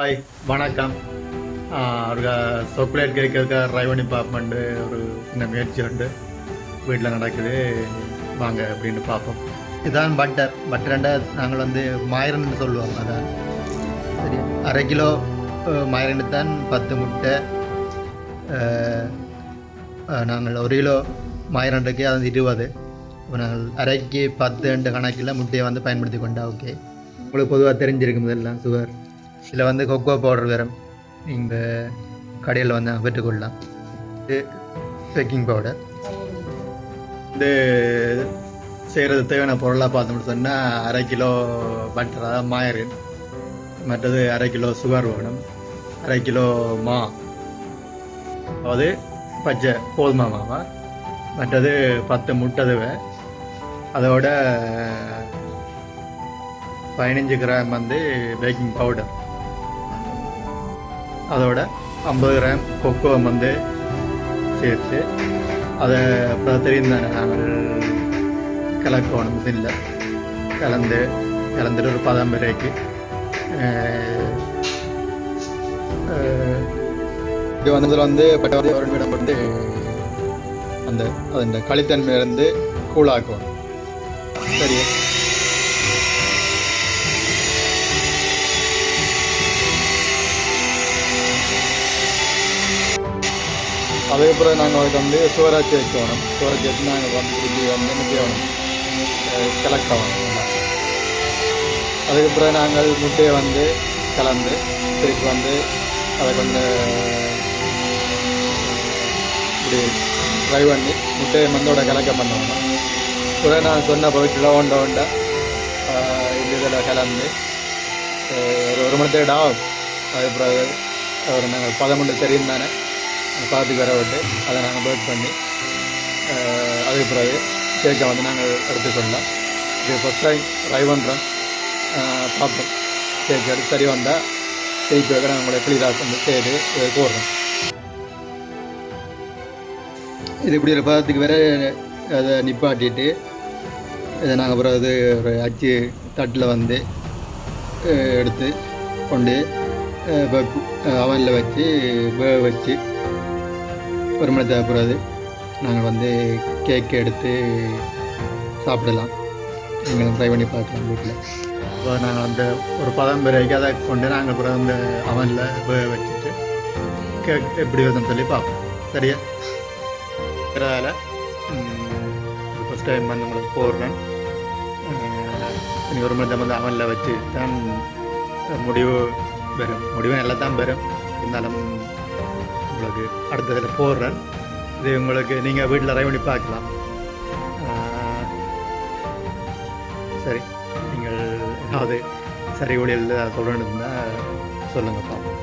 Hi வணக்கம். ஆஹ் ஒரு chocolate கேட்கறதுக்கு ட்ரை டிபார்ட்மெண்ட்டு ஒரு சின்ன முயற்சி உண்டு. வீட்டில் நடக்குது. வாங்க அப்படின்னு பார்ப்போம். இதுதான் பட்டர் பட்டர்ண்டா நாங்கள் வந்து மாயிரன்னு சொல்லுவோம் அதான் சரி அரை கிலோ மாயிரண்டு தான் பத்து முட்டை. நாங்கள் ஒரு கிலோ மாயிரண்டுக்கு அது இருபது. இப்போ நாங்கள் அரைக்கு பத்து ரெண்டு கணக்கில் முட்டையை வந்து பயன்படுத்தி கொண்டா ஓகே. உங்களுக்கு பொதுவாக தெரிஞ்சிருக்கு முதல்ல சுகர். இதில் வந்து கொக்கோ பவுடர் வரும் நீங்கள் கடையில் வந்து பெற்றுக்கொள்ளலாம். இது பேக்கிங் பவுடர் இது செய்கிறது தேவையான பொருளாக பார்த்தோம்னு சொன்னால் அரை கிலோ பட்டர் அதாவது மாயரின். மற்றது அரை கிலோ சுகர் வேணும். அரை கிலோ மா. அதாவது பச்சை கோதுமை மாவா. மற்றது பத்து முட்டதுவை. அதோட பதினஞ்சு கிராம் வந்து பேக்கிங் பவுடர் அதோட ஐம்பது கிராம் கொக்கோ வந்து சேர்த்து அதை அப்புறம் தெரியும் தானே நாங்கள் கலக்கணும் மிஷினில். கலந்து கலந்துட்டு ஒரு பதம் வரைக்கு இது வந்ததில் வந்து பட்டவரை ஒரு வந்து அந்த அந்த களித்தன்மையிலேருந்து கூழாக்கணும் அதே அதுக்கப்புறம் நாங்கள் அதுக்கு வந்து சுவராட்சி வைக்கணும் சுவராட்சி வச்சு நாங்கள் வந்து திருப்பி வந்து முட்டையை செய்யணும் கலெக்ட் ஆகணும். அதுக்கப்புறம் நாங்கள் முட்டையை வந்து கலந்து திருப்பி வந்து அதை கொஞ்சம் இப்படி ட்ரை பண்ணி முட்டையை மந்தோட கலக்க பண்ணணும் கூட நான் சொன்ன பொருட்களை ஒண்ட ஒண்ட இந்த இதில் கலந்து ஒரு ஒரு மணி தேர்ட் ஆகும் அதுக்கப்புறம் ஒரு நாங்கள் பதமண்டு தெரியும் தானே. பார்த்து வர விட்டு அதை நாங்கள் பேக் பண்ணி அதுக்கு பிறகு கேக்கை வந்து நாங்கள் எடுத்துக்கொண்டோம் இது ஃபஸ்ட் டைம் ட்ரை பண்ணுறோம் பார்ப்போம். கேக் எடுத்து சரி வந்தால் கேக் வைக்க நாங்கள் உங்களை வந்து செய்து போடுறோம். இது இப்படி ஒரு பதத்துக்கு வேற அதை நிப்பாட்டிட்டு இதை நாங்கள் அப்புறம் அது ஒரு அச்சு தட்டில் வந்து எடுத்து கொண்டு அவனில் வச்சு வேக வச்சு ஒரு மணி தேவைப்படுறது நாங்கள் வந்து கேக் எடுத்து சாப்பிடலாம். நீங்களும் ட்ரை பண்ணி பார்க்கலாம் வீட்டில் இப்போ நாங்கள் அந்த ஒரு பதம் அதை கொண்டு நாங்கள் அப்புறம் அந்த அவனில் வேக வச்சுட்டு கேக் எப்படி வருதுன்னு சொல்லி பார்ப்போம். சரியா? இருக்கிறதால ஃபஸ்ட் டைம் வந்து உங்களுக்கு போடுறேன். இனி ஒரு மணி நேரம் வந்து அவனில் வச்சு தான் முடிவு வரும். முடிவு நல்லா தான் வரும். இருந்தாலும் உங்களுக்கு அடுத்ததில் போடுறேன். இது உங்களுக்கு நீங்கள் வீட்டில் ட்ரை பண்ணி பார்க்கலாம். சரி நீங்கள் ஏதாவது சரி ஒளியில் சொல்லணும்னா சொல்லுங்கள் பார்ப்போம்